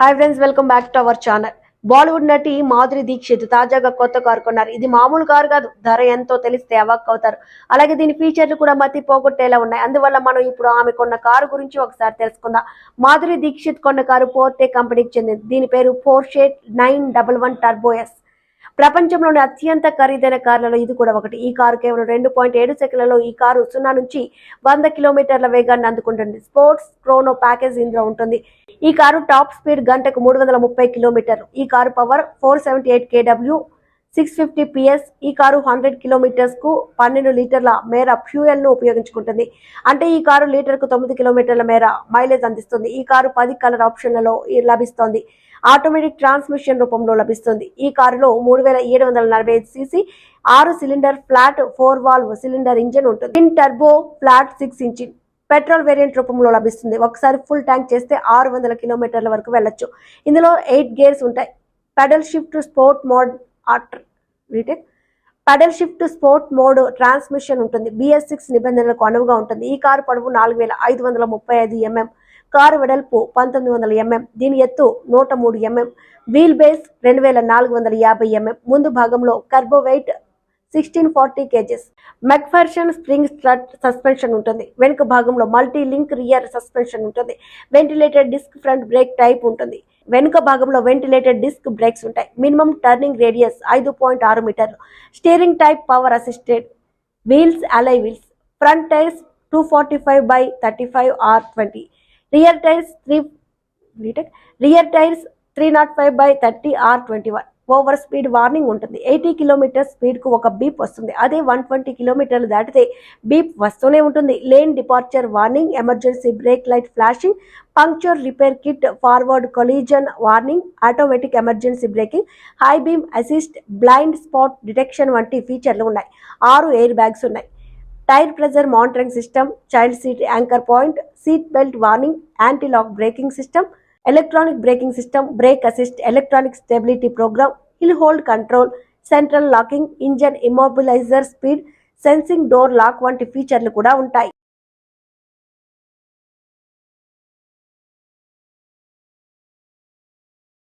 Hi friends welcome back to our channel Bollywood నటి మాధురి దీక్షిత్ తాజాగా కొత్త కారు కొన్నారు. ఇది మామూలు కారు కాదు ధర ఎంతో తెలిస్తే అవాక్ అవుతారు. అలాగే దీని ఫీచర్లు కూడా మతి పోగొట్టేలా ఉన్నాయి. అందువల్ల మనం ఇప్పుడు ఆమె కొన్న కారు గురించి ఒకసారి తెలుసుకుందాం. మాధురి దీక్షిత్ కొన్న కారు పోర్టే కంపెనీకి చెందింది. దీని పేరు Porsche nine double one turbo S ప్రపంచంలోని అత్యంత ఖరీదైన కార్లలో ఇది కూడా ఒకటి. ఈ కారు కేవలం రెండు పాయింట్ ఏడు సెకండ్లలో ఈ కారు సున్నా నుంచి వంద కిలోమీటర్ల వేగాన్ని అందుకుంటుంది. స్పోర్ట్స్ క్రోనో ప్యాకేజ్ ఇందులో ఉంటుంది. ఈ కారు టాప్ స్పీడ్ గంటకు మూడు వందల ముప్పై కిలోమీటర్లు. ఈ car power four seventy eight కేడబ్ల్యూ six fifty PS ఈ కారు హండ్రెడ్ కిలోమీటర్స్కు పన్నెండు లీటర్ల మేర ఫ్యూయల్ను ఉపయోగించుకుంటుంది. అంటే ఈ కారు లీటర్కు తొమ్మిది కిలోమీటర్ల మేర మైలేజ్ అందిస్తుంది. ఈ కారు పది కలర్ ఆప్షన్లలో లభిస్తోంది. ఆటోమేటిక్ ట్రాన్స్మిషన్ రూపంలో లభిస్తుంది. ఈ కారులో మూడు వేల ఏడు వందల నలభై ఐదు సీసీ ఆరు cylinder flat four valve cylinder engine ఉంటుంది. In turbo flat six engine petrol variant రూపంలో లభిస్తుంది. ఒకసారి ఫుల్ ట్యాంక్ చేస్తే ఆరు వందల కిలోమీటర్ల వరకు వెళ్ళొచ్చు. ఇందులో ఎయిట్ గేర్స్ ఉంటాయి. పెడల్ షిఫ్ట్ స్పోర్ట్ మోడ్ ఆర్టర్ BTech pedal shift sport mode transmission ఉంటుంది. బిఎస్ సిక్స్ నిబంధనలకు అనువుగా ఉంటుంది. ఈ కారు పొడవు నాలుగు వేల ఐదు వందల ముప్పై ఐదు ఎంఎం కారు వెడల్పు పంతొమ్మిది వందల ఎంఎం దీని ఎత్తు నూట మూడు ఎంఎం వీల్ బేస్ రెండు వేల నాలుగు వందల యాభై ఎంఎం ముందు భాగంలో kerb weight sixteen forty kgs McPherson spring strut suspension ఉంటుంది. వెనుక భాగంలో మల్టీ లింక్ రియర్ సస్పెన్షన్ ఉంటుంది. Ventilated disc front brake type ఉంటుంది. వెనుక భాగంలో వెంటిలేటెడ్ డిస్క్ బ్రేక్స్ ఉంటాయి. మినిమం టర్నింగ్ రేడియస్ ఐదు పాయింట్ ఆరు మీటర్లు. Steering type power assisted wheels alloy wheels front tyres two forty five by thirty five R twenty rear tyres three rear tyres three nought five by thirty R twenty one over speed warning ఉంటుంది. Eighty kilometre స్పీడ్కు ఒక beep వస్తుంది. అదే one twenty కిలోమీటర్లు దాటితే beep వస్తూనే ఉంటుంది. Lane departure warning emergency brake light flashing puncture repair kit forward collision warning automatic emergency braking high beam assist blind spot detection వంటి ఫీచర్లు ఉన్నాయి. ఆరు ఎయిర్ బ్యాగ్స్ ఉన్నాయి. Tyre pressure monitoring system child seat anchor point seat belt warning anti lock braking system electronic braking system brake assist electronic stability programme hill hold control central locking engine immobiliser speed sensing door lock వంటి ఫీచర్లు కూడా ఉంటాయి.